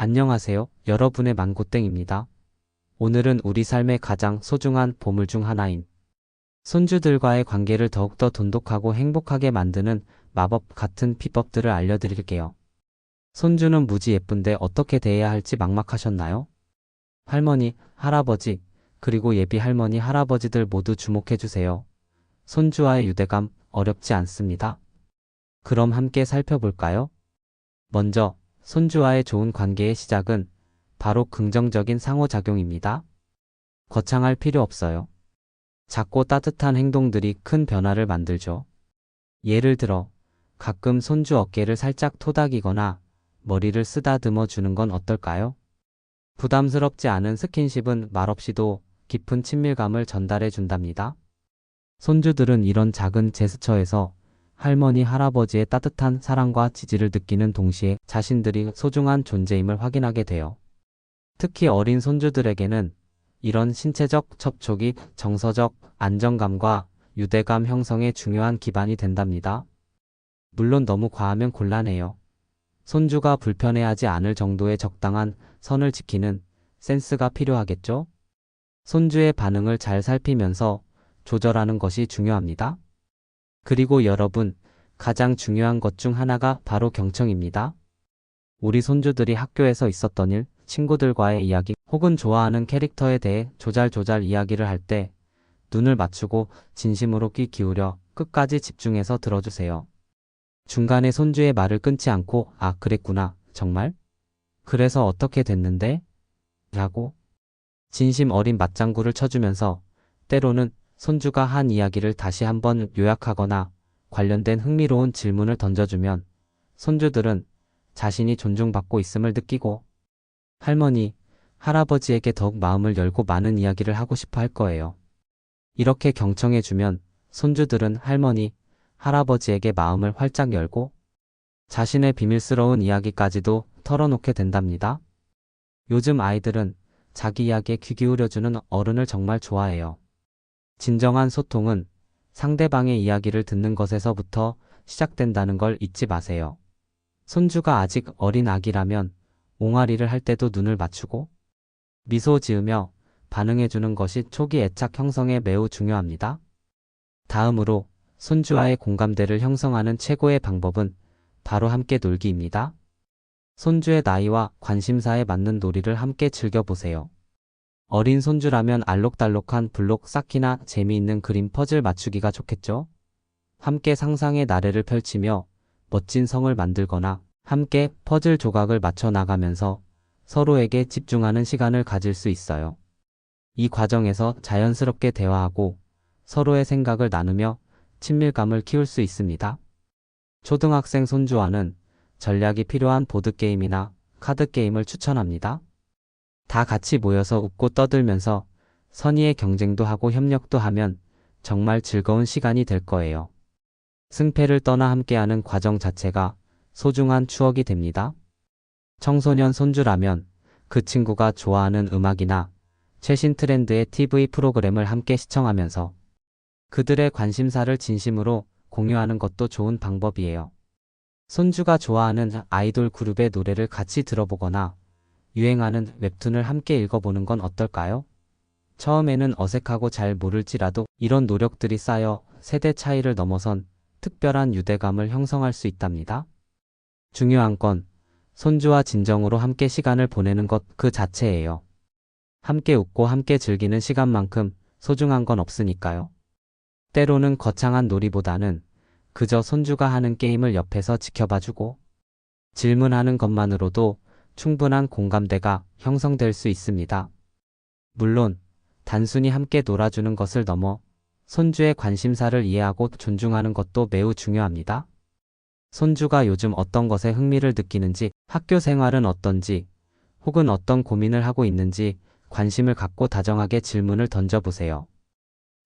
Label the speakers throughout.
Speaker 1: 안녕하세요. 여러분의 망고땡입니다. 오늘은 우리 삶의 가장 소중한 보물 중 하나인 손주들과의 관계를 더욱더 돈독하고 행복하게 만드는 마법 같은 비법들을 알려드릴게요. 손주는 무지 예쁜데 어떻게 대해야 할지 막막하셨나요? 할머니, 할아버지, 그리고 예비 할머니, 할아버지들 모두 주목해주세요. 손주와의 유대감 어렵지 않습니다. 그럼 함께 살펴볼까요? 먼저, 손주와의 좋은 관계의 시작은 바로 긍정적인 상호작용입니다. 거창할 필요 없어요. 작고 따뜻한 행동들이 큰 변화를 만들죠. 예를 들어, 가끔 손주 어깨를 살짝 토닥이거나 머리를 쓰다듬어 주는 건 어떨까요? 부담스럽지 않은 스킨십은 말없이도 깊은 친밀감을 전달해 준답니다. 손주들은 이런 작은 제스처에서 할머니, 할아버지의 따뜻한 사랑과 지지를 느끼는 동시에 자신들이 소중한 존재임을 확인하게 돼요. 특히 어린 손주들에게는 이런 신체적 접촉이 정서적 안정감과 유대감 형성에 중요한 기반이 된답니다. 물론 너무 과하면 곤란해요. 손주가 불편해하지 않을 정도의 적당한 선을 지키는 센스가 필요하겠죠? 손주의 반응을 잘 살피면서 조절하는 것이 중요합니다. 그리고 여러분, 가장 중요한 것 중 하나가 바로 경청입니다. 우리 손주들이 학교에서 있었던 일, 친구들과의 이야기, 혹은 좋아하는 캐릭터에 대해 조잘조잘 이야기를 할 때 눈을 맞추고 진심으로 귀 기울여 끝까지 집중해서 들어주세요. 중간에 손주의 말을 끊지 않고, 아, 그랬구나, 정말? 그래서 어떻게 됐는데? 라고 진심 어린 맞장구를 쳐주면서 때로는 손주가 한 이야기를 다시 한번 요약하거나 관련된 흥미로운 질문을 던져주면 손주들은 자신이 존중받고 있음을 느끼고 할머니, 할아버지에게 더욱 마음을 열고 많은 이야기를 하고 싶어 할 거예요. 이렇게 경청해주면 손주들은 할머니, 할아버지에게 마음을 활짝 열고 자신의 비밀스러운 이야기까지도 털어놓게 된답니다. 요즘 아이들은 자기 이야기에 귀 기울여주는 어른을 정말 좋아해요. 진정한 소통은 상대방의 이야기를 듣는 것에서부터 시작된다는 걸 잊지 마세요. 손주가 아직 어린 아기라면 옹알이를 할 때도 눈을 맞추고 미소 지으며 반응해주는 것이 초기 애착 형성에 매우 중요합니다. 다음으로 손주와의 공감대를 형성하는 최고의 방법은 바로 함께 놀기입니다. 손주의 나이와 관심사에 맞는 놀이를 함께 즐겨보세요. 어린 손주라면 알록달록한 블록 쌓기나 재미있는 그림 퍼즐 맞추기가 좋겠죠? 함께 상상의 나래를 펼치며 멋진 성을 만들거나 함께 퍼즐 조각을 맞춰 나가면서 서로에게 집중하는 시간을 가질 수 있어요. 이 과정에서 자연스럽게 대화하고 서로의 생각을 나누며 친밀감을 키울 수 있습니다. 초등학생 손주와는 전략이 필요한 보드게임이나 카드게임을 추천합니다. 다 같이 모여서 웃고 떠들면서 선의의 경쟁도 하고 협력도 하면 정말 즐거운 시간이 될 거예요. 승패를 떠나 함께하는 과정 자체가 소중한 추억이 됩니다. 청소년 손주라면 그 친구가 좋아하는 음악이나 최신 트렌드의 TV 프로그램을 함께 시청하면서 그들의 관심사를 진심으로 공유하는 것도 좋은 방법이에요. 손주가 좋아하는 아이돌 그룹의 노래를 같이 들어보거나 유행하는 웹툰을 함께 읽어보는 건 어떨까요? 처음에는 어색하고 잘 모를지라도 이런 노력들이 쌓여 세대 차이를 넘어선 특별한 유대감을 형성할 수 있답니다. 중요한 건 손주와 진정으로 함께 시간을 보내는 것 그 자체예요. 함께 웃고 함께 즐기는 시간만큼 소중한 건 없으니까요. 때로는 거창한 놀이보다는 그저 손주가 하는 게임을 옆에서 지켜봐주고 질문하는 것만으로도 충분한 공감대가 형성될 수 있습니다. 물론 단순히 함께 놀아주는 것을 넘어 손주의 관심사를 이해하고 존중하는 것도 매우 중요합니다. 손주가 요즘 어떤 것에 흥미를 느끼는지, 학교 생활은 어떤지, 혹은 어떤 고민을 하고 있는지 관심을 갖고 다정하게 질문을 던져보세요.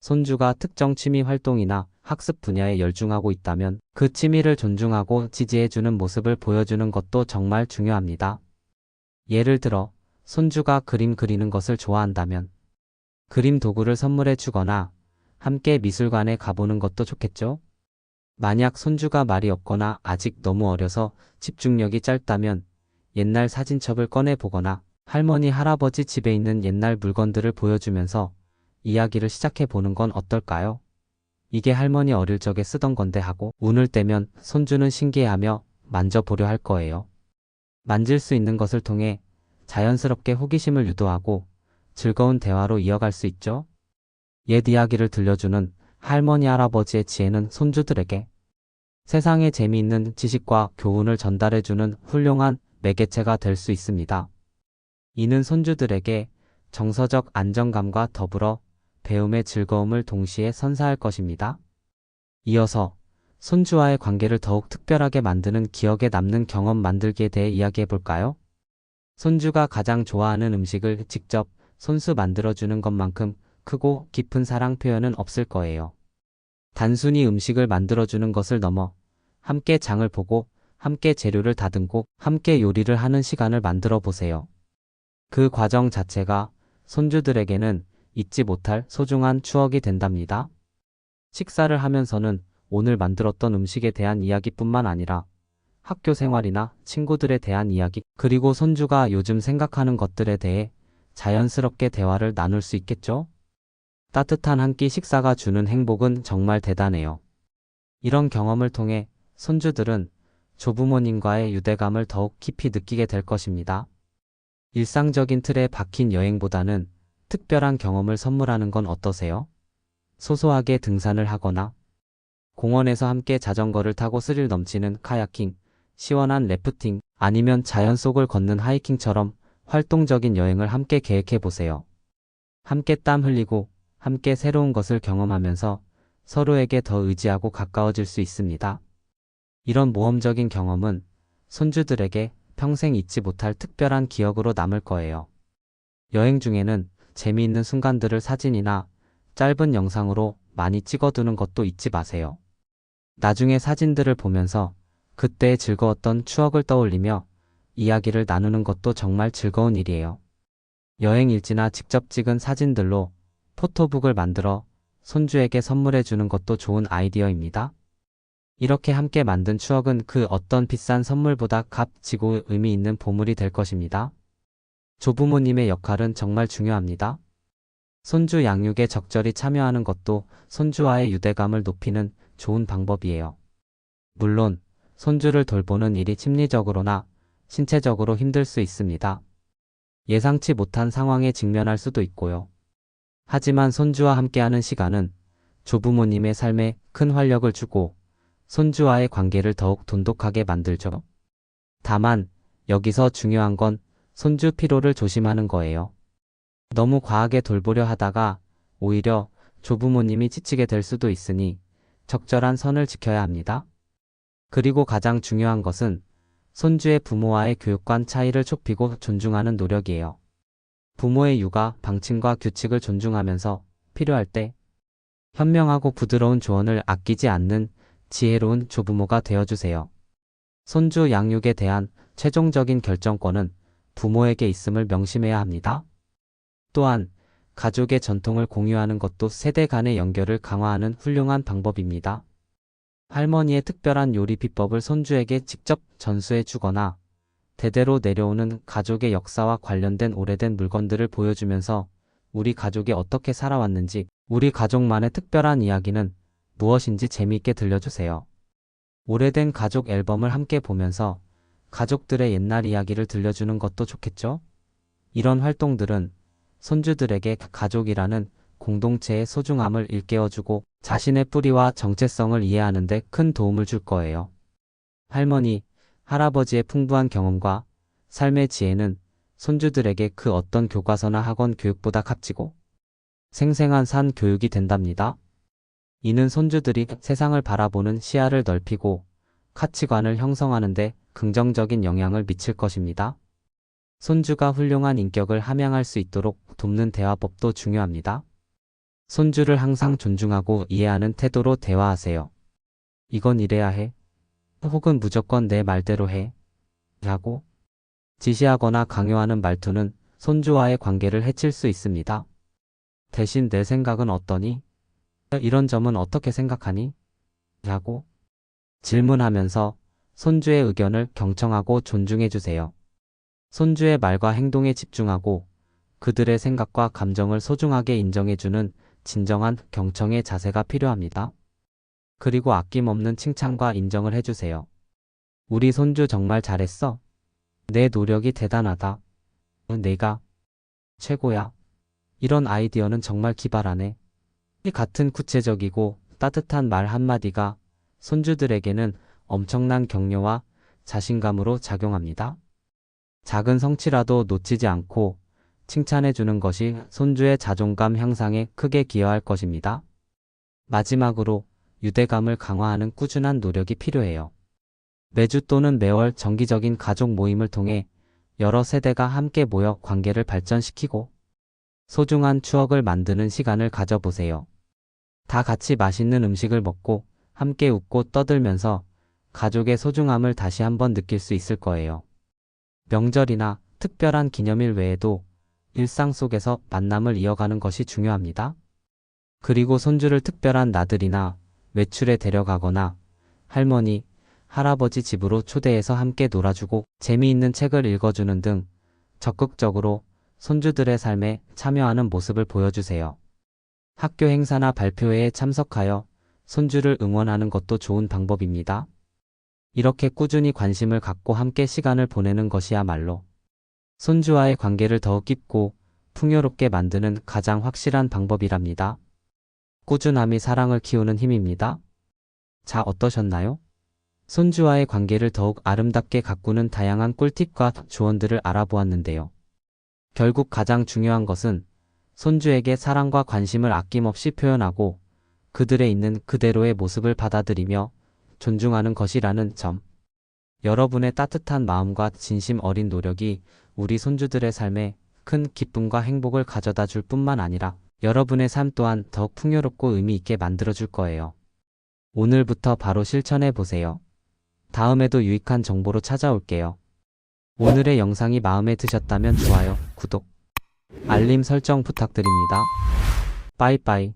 Speaker 1: 손주가 특정 취미 활동이나 학습 분야에 열중하고 있다면 그 취미를 존중하고 지지해주는 모습을 보여주는 것도 정말 중요합니다. 예를 들어, 손주가 그림 그리는 것을 좋아한다면 그림 도구를 선물해 주거나 함께 미술관에 가보는 것도 좋겠죠? 만약 손주가 말이 없거나 아직 너무 어려서 집중력이 짧다면 옛날 사진첩을 꺼내 보거나 할머니, 할아버지 집에 있는 옛날 물건들을 보여주면서 이야기를 시작해 보는 건 어떨까요? 이게 할머니 어릴 적에 쓰던 건데 하고 운을 떼면 손주는 신기해하며 만져보려 할 거예요. 만질 수 있는 것을 통해 자연스럽게 호기심을 유도하고 즐거운 대화로 이어갈 수 있죠. 옛 이야기를 들려주는 할머니, 할아버지의 지혜는 손주들에게 세상에 재미있는 지식과 교훈을 전달해주는 훌륭한 매개체가 될 수 있습니다. 이는 손주들에게 정서적 안정감과 더불어 배움의 즐거움을 동시에 선사할 것입니다. 이어서 손주와의 관계를 더욱 특별하게 만드는 기억에 남는 경험 만들기에 대해 이야기해 볼까요? 손주가 가장 좋아하는 음식을 직접 손수 만들어주는 것만큼 크고 깊은 사랑 표현은 없을 거예요. 단순히 음식을 만들어주는 것을 넘어 함께 장을 보고 함께 재료를 다듬고 함께 요리를 하는 시간을 만들어 보세요. 그 과정 자체가 손주들에게는 잊지 못할 소중한 추억이 된답니다. 식사를 하면서는 오늘 만들었던 음식에 대한 이야기뿐만 아니라 학교 생활이나 친구들에 대한 이야기, 그리고 손주가 요즘 생각하는 것들에 대해 자연스럽게 대화를 나눌 수 있겠죠? 따뜻한 한 끼 식사가 주는 행복은 정말 대단해요. 이런 경험을 통해 손주들은 조부모님과의 유대감을 더욱 깊이 느끼게 될 것입니다. 일상적인 틀에 박힌 여행보다는 특별한 경험을 선물하는 건 어떠세요? 소소하게 등산을 하거나 공원에서 함께 자전거를 타고 스릴 넘치는 카야킹, 시원한 래프팅, 아니면 자연 속을 걷는 하이킹처럼 활동적인 여행을 함께 계획해 보세요. 함께 땀 흘리고 함께 새로운 것을 경험하면서 서로에게 더 의지하고 가까워질 수 있습니다. 이런 모험적인 경험은 손주들에게 평생 잊지 못할 특별한 기억으로 남을 거예요. 여행 중에는 재미있는 순간들을 사진이나 짧은 영상으로 많이 찍어두는 것도 잊지 마세요. 나중에 사진들을 보면서 그때의 즐거웠던 추억을 떠올리며 이야기를 나누는 것도 정말 즐거운 일이에요. 여행 일지나 직접 찍은 사진들로 포토북을 만들어 손주에게 선물해 주는 것도 좋은 아이디어입니다. 이렇게 함께 만든 추억은 그 어떤 비싼 선물보다 값지고 의미 있는 보물이 될 것입니다. 조부모님의 역할은 정말 중요합니다. 손주 양육에 적절히 참여하는 것도 손주와의 유대감을 높이는 좋은 방법이에요. 물론, 손주를 돌보는 일이 심리적으로나 신체적으로 힘들 수 있습니다. 예상치 못한 상황에 직면할 수도 있고요. 하지만 손주와 함께하는 시간은 조부모님의 삶에 큰 활력을 주고 손주와의 관계를 더욱 돈독하게 만들죠. 다만, 여기서 중요한 건 손주 피로를 조심하는 거예요. 너무 과하게 돌보려 하다가 오히려 조부모님이 지치게 될 수도 있으니 적절한 선을 지켜야 합니다. 그리고 가장 중요한 것은 손주의 부모와의 교육관 차이를 좁히고 존중하는 노력이에요. 부모의 육아, 방침과 규칙을 존중하면서 필요할 때 현명하고 부드러운 조언을 아끼지 않는 지혜로운 조부모가 되어주세요. 손주 양육에 대한 최종적인 결정권은 부모에게 있음을 명심해야 합니다. 또한 가족의 전통을 공유하는 것도 세대 간의 연결을 강화하는 훌륭한 방법입니다. 할머니의 특별한 요리 비법을 손주에게 직접 전수해 주거나 대대로 내려오는 가족의 역사와 관련된 오래된 물건들을 보여주면서 우리 가족이 어떻게 살아왔는지, 우리 가족만의 특별한 이야기는 무엇인지 재미있게 들려주세요. 오래된 가족 앨범을 함께 보면서 가족들의 옛날 이야기를 들려주는 것도 좋겠죠? 이런 활동들은 손주들에게 가족이라는 공동체의 소중함을 일깨워주고 자신의 뿌리와 정체성을 이해하는 데 큰 도움을 줄 거예요. 할머니, 할아버지의 풍부한 경험과 삶의 지혜는 손주들에게 그 어떤 교과서나 학원 교육보다 값지고 생생한 산 교육이 된답니다. 이는 손주들이 세상을 바라보는 시야를 넓히고 가치관을 형성하는 데 긍정적인 영향을 미칠 것입니다. 손주가 훌륭한 인격을 함양할 수 있도록 돕는 대화법도 중요합니다. 손주를 항상 존중하고 이해하는 태도로 대화하세요. 이건 이래야 해. 혹은 무조건 내 말대로 해. 라고 지시하거나 강요하는 말투는 손주와의 관계를 해칠 수 있습니다. 대신 내 생각은 어떠니? 이런 점은 어떻게 생각하니? 라고 질문하면서 손주의 의견을 경청하고 존중해 주세요. 손주의 말과 행동에 집중하고 그들의 생각과 감정을 소중하게 인정해주는 진정한 경청의 자세가 필요합니다. 그리고 아낌없는 칭찬과 인정을 해주세요. 우리 손주 정말 잘했어. 내 노력이 대단하다. 내가 최고야. 이런 아이디어는 정말 기발하네. 이 같은 구체적이고 따뜻한 말 한마디가 손주들에게는 엄청난 격려와 자신감으로 작용합니다. 작은 성취라도 놓치지 않고 칭찬해 주는 것이 손주의 자존감 향상에 크게 기여할 것입니다. 마지막으로 유대감을 강화하는 꾸준한 노력이 필요해요. 매주 또는 매월 정기적인 가족 모임을 통해 여러 세대가 함께 모여 관계를 발전시키고 소중한 추억을 만드는 시간을 가져보세요. 다 같이 맛있는 음식을 먹고 함께 웃고 떠들면서 가족의 소중함을 다시 한번 느낄 수 있을 거예요. 명절이나 특별한 기념일 외에도 일상 속에서 만남을 이어가는 것이 중요합니다. 그리고 손주를 특별한 나들이나 외출에 데려가거나 할머니, 할아버지 집으로 초대해서 함께 놀아주고 재미있는 책을 읽어주는 등 적극적으로 손주들의 삶에 참여하는 모습을 보여주세요. 학교 행사나 발표회에 참석하여 손주를 응원하는 것도 좋은 방법입니다. 이렇게 꾸준히 관심을 갖고 함께 시간을 보내는 것이야말로 손주와의 관계를 더욱 깊고 풍요롭게 만드는 가장 확실한 방법이랍니다. 꾸준함이 사랑을 키우는 힘입니다. 자, 어떠셨나요? 손주와의 관계를 더욱 아름답게 가꾸는 다양한 꿀팁과 조언들을 알아보았는데요. 결국 가장 중요한 것은 손주에게 사랑과 관심을 아낌없이 표현하고 그들의 있는 그대로의 모습을 받아들이며 존중하는 것이라는 점. 여러분의 따뜻한 마음과 진심 어린 노력이 우리 손주들의 삶에 큰 기쁨과 행복을 가져다 줄 뿐만 아니라 여러분의 삶 또한 더욱 풍요롭고 의미 있게 만들어 줄 거예요. 오늘부터 바로 실천해 보세요. 다음에도 유익한 정보로 찾아올게요. 오늘의 영상이 마음에 드셨다면 좋아요, 구독, 알림 설정 부탁드립니다. 빠이빠이.